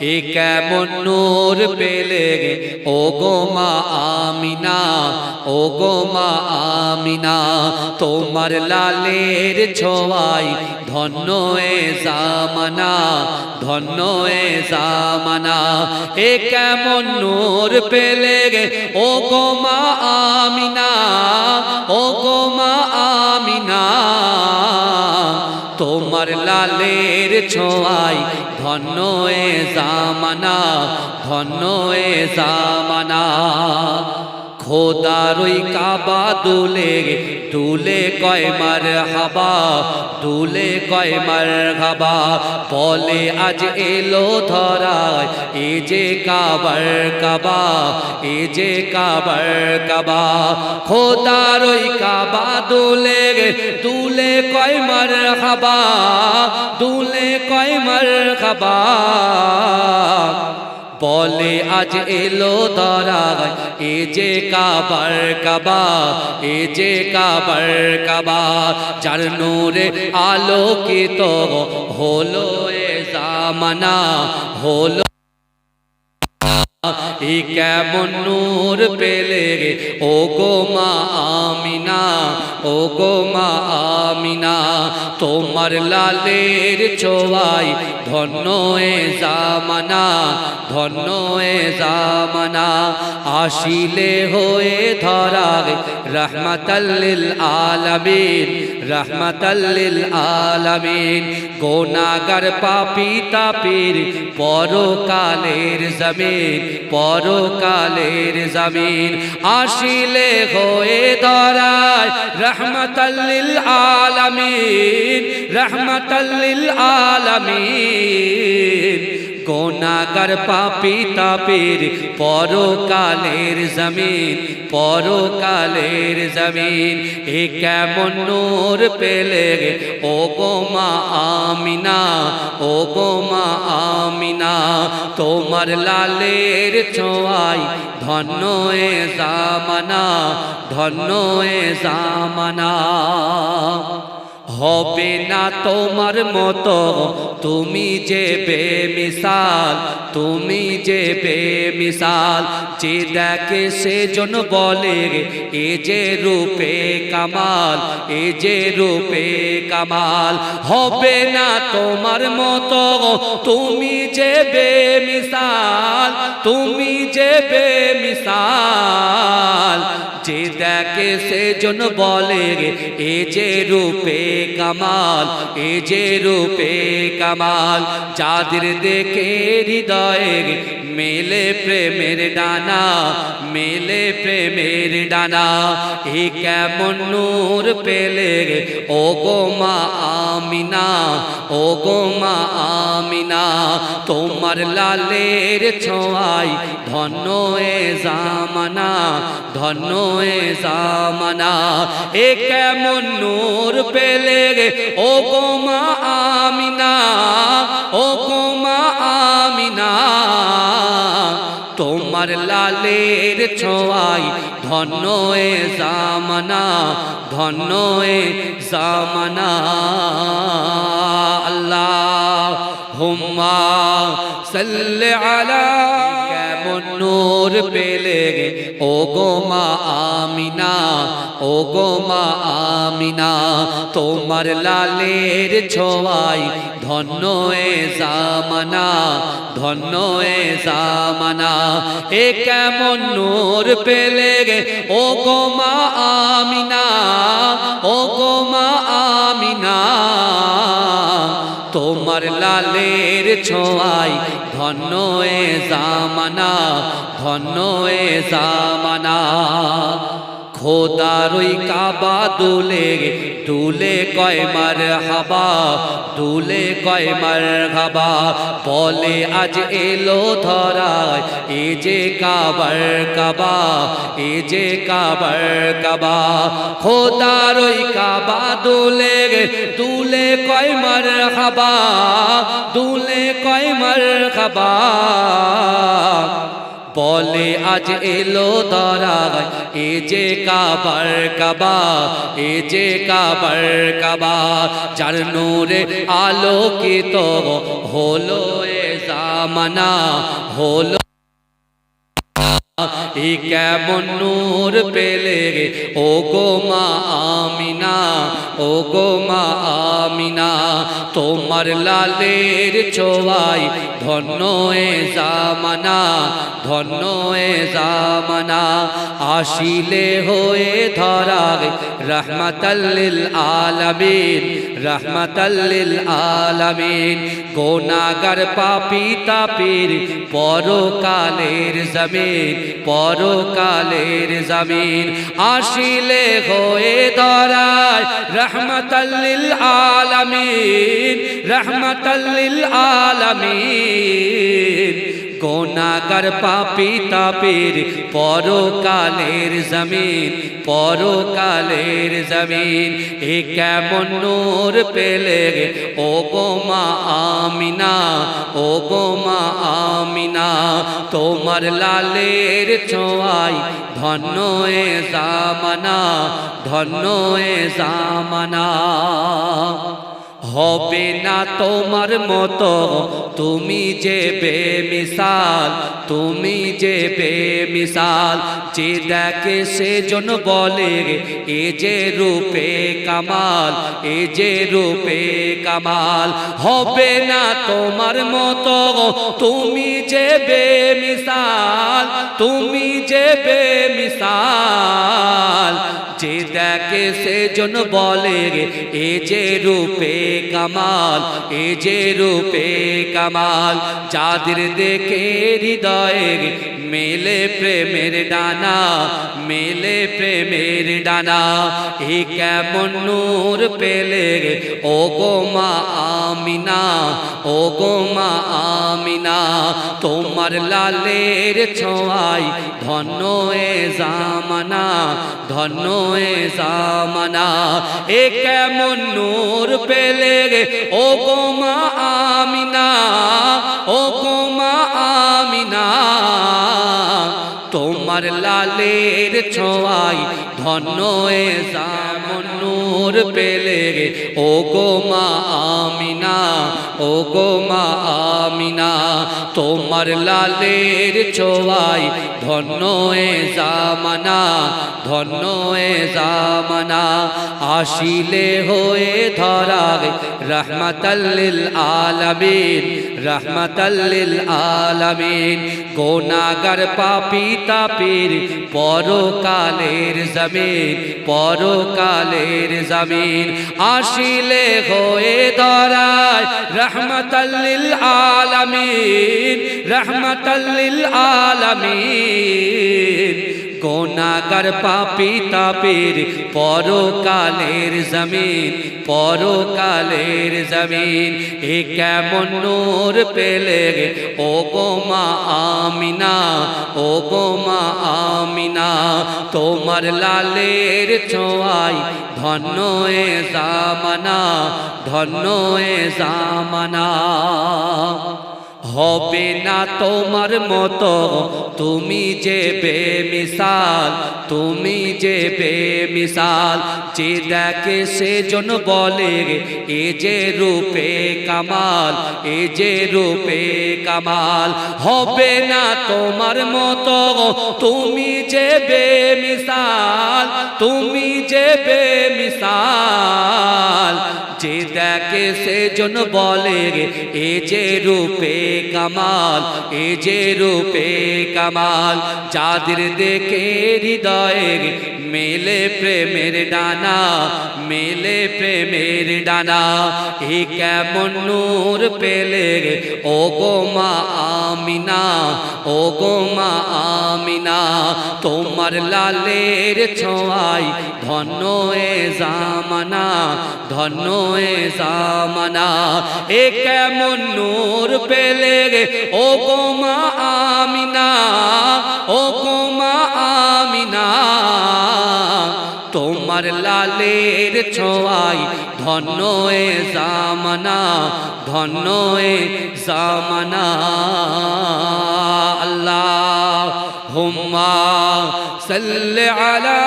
এ কেমন নূর পেলে ও গো মা আমিনা ও গো মা আমিনা, তোমার লালের ছোঁয়াই ধন্য এ জামানা, ধন্য এ জামানা। এ কেমন নূর পেলে ও গো মা আমিনা ও গো মা আমিনা, তোমার লালের ছোঁয়াই ধন্য এ জামানা ধন্য এ জামানা। খোদার ওই কাবা দুলে দুলে কয় মার হাবা দুলে কয় হাবা বলে, আজ এলো ধরায়, এ যে কাবার কাবা, এ যে কাবার কাবা। খোদার ওই কাবা দুলে দুলে কয় মার হাবা দুলে কয় মার বলে আজ এলো ধরায় এ যে কাবার কাবা, এ যে কাবার কাবা, যার নূরে আলোকিত হলো এ জামানা, হলো এ কেমন নূর পেলে ও গো মা আমিনা ও গো মা আমিনা, তোমার লালের ছোয়াই ধন্য এ জামানা, ধন্য এ জামানা, আসিলে হয়ে ধরায় রহমতাল্লিল আলামিন রহমতাল্লিল আলামিন। গোনাগার পাপি তাপির পরকালের জমিন পরকালের জমিন আসিলে হয়ে ধরায় রহমতাল্লিল আলমিন রহমতাল্লিল আলামিন। গোনাগার পাপি তাপির, পরকালের জমিন পরকালের জমিন। এ কেমন নূর পেলে ও গো মা আমিনা ও গো মা আমিনা, তোমার লালের ছোঁয়াই ধন্য এ জামানা, ধন্য এ জামানা। হবে না তোমার মতো। তুমি যে বেমিসাল, তুমি যে বেমিসাল, যে দেখে সেজন বলে এ যে রূপে কামাল, এ যে রূপে কামাল। হবে না তোমার মতো। তুমি যে বেমিসাল, তুমি যে বেমিসাল, যে দেখে সেজন বলে এ যে রূপে কামাল, এ যে রূপে কামাল, যাদের দেখে হৃদয়ে মেলে প্রেমের ডানা, মেলে প্রেমের ডানা, এ কেমন নূর পেলে ও গো মা আমিনা ও গো মা আমিনা, তোমার লালের ছোঁয়াই ধন্য এ জামানা, ধন্য এ জামানা, এ কেমন নূর পেলে ও গো মা আমিনা, ও গো মা আমিনা, তোমার লালের ছোঁয়াই ধন্য এ জামানা ধন্য এ জামানা আল্লাহ হুম্মা সাল্লি আলা নূর পেলে ও গো মা আমিনা ও গো মা আমিনা, তোমার লালের ছোঁয়াই ধন্য এ জামানা, ধন্য এ জামানা। এ কেমন নূর পেলে গে। ও গো মা আমিনা ও গো মা আমিনা, তোমার লালের ছোঁয়াই ধন্য এ জামানা ধন্য এ জামানা। খোদার কাবা দুলে দুলে কয় মার হাবা দুলে কয় মার হাবা বলে, আজ এলো ধরায়, এ যে কাবার কাবা, এ যে কাবার কাবা। খোদার কাবা দুলে দুলে কয় মার হাবা দুলে কয় মার খাবা বলে, আজ এলো দরায় এ যে কাবার কাবা, এ যে কাবার কাবা, যার নূরে আলোকিত হলো এ জামানা, হলো এ কেমন নূর পেলে ও গো মা আমিনা ও গো মা আমিনা, তোমার লালের ছোয়াই ধন্য এ জামানা, ধন্য এ জামানা। আসিলে হয়ে ধরা রহমতাল্লিল আলামিন রহমতাল্লিল আলামিন। গোনাগার পাপি তাপির পরকালের জমিন পরকালের জমিন আসিলে হয়ে ধরায় রহমতাল্লিল আলামিন রহমতাল্লিল আলামিন। গোনাগার পাপি তাপির পরকালের জমিন পরকালের জমিন। এ কেমন নূর পেলে ও গো মা আমিনা, ও গো মা আমিনা, তোমার লালের ছোঁয়াই ধন্য এ জামানা ধন্য এ জামানা। হবে না তোমার মতো তুমি যে বেমিসাল, তুমি যে বেমিসাল, যে দেখে সেজন বলে এ যে রূপে কামাল, এ যে রূপে কামাল, হবে না তোমার মতো তুমি যে বেমিসাল, তুমি যে বেমিসাল, যে দেখে সেজন বলে এ যে রূপে কামাল, এ যে রূপে কামাল। যাদের দেখে হৃদয়ে মেলে প্রেমের ডানা, মেলে প্রেমের ডানা। এ কেমন নূর পেলে ও গো আমিনা ও গো আমিনা। তোমার লালের ছোঁয়াই ধন্য এ জামানা, ধন্য এ জামানা। এ কেমন নূর পেলে ও গো আমিনা ও গো আমিনা। তোমার লালের ছোঁয়াই ধন্য এ জামন নূর পেলে ও গো মা আমিনা ও গো মা আমিনা, তোমার লালের ছোঁয়াই ধন্য এ জামানা, ধন্য এ জামানা। আসিলে হয়ে ধরা রহমতাল্লিল আলামিন রহমতাল্লিল আলামিন। গোনাগার পাপি তাপির পরকালের জমিন পরকালের জমিন আসিলে হয়ে ধরায় রহমতাল্লিল আলমিন রহমতাল্লিল আলামিন। গোনাগার পাপি তাপির, পরকালের জমিন পরকালের জমিন। এ কেমন নূর পেলে ও গো মা আমিনা, ও গো মা আমিনা, তোমার লালের ছোঁয়াই ধন্য এ জামানা, ধন্য এ জামানা। হবে না তোমার মতো। তুমি যে বেমিসাল, তুমি যে বেমিসাল, যে দেখে সেজন বলে, এ যে রূপে কামাল, এ যে রূপে কামাল। হবে না তোমার মতো। তুমি যে বেমিসাল, তুমি যে বেমিসাল, যে দেখে সেজন বলে, এ যে রূপে কামাল, এ যে রূপে কামাল, যাদের দেখে হৃদয়ে মেলে প্রেমের ডানা, মেলে প্রেমের ডানা, এ কেমন নূর পেলে ও গো আমিনা ও গো মা আমিনা, তোমার লালের ছোঁয়াই ধন্য এ জামানা, ধন্য এ জামানা। এ কেমন নূর পেলে ও গো মা আমিনা ও গো মা আমিনা। তোমার লালের ছোঁয়াই ধন্য এ জামানা ধন্য এ জামানা। আল্লাহ হুম্মা সাল্লি আলা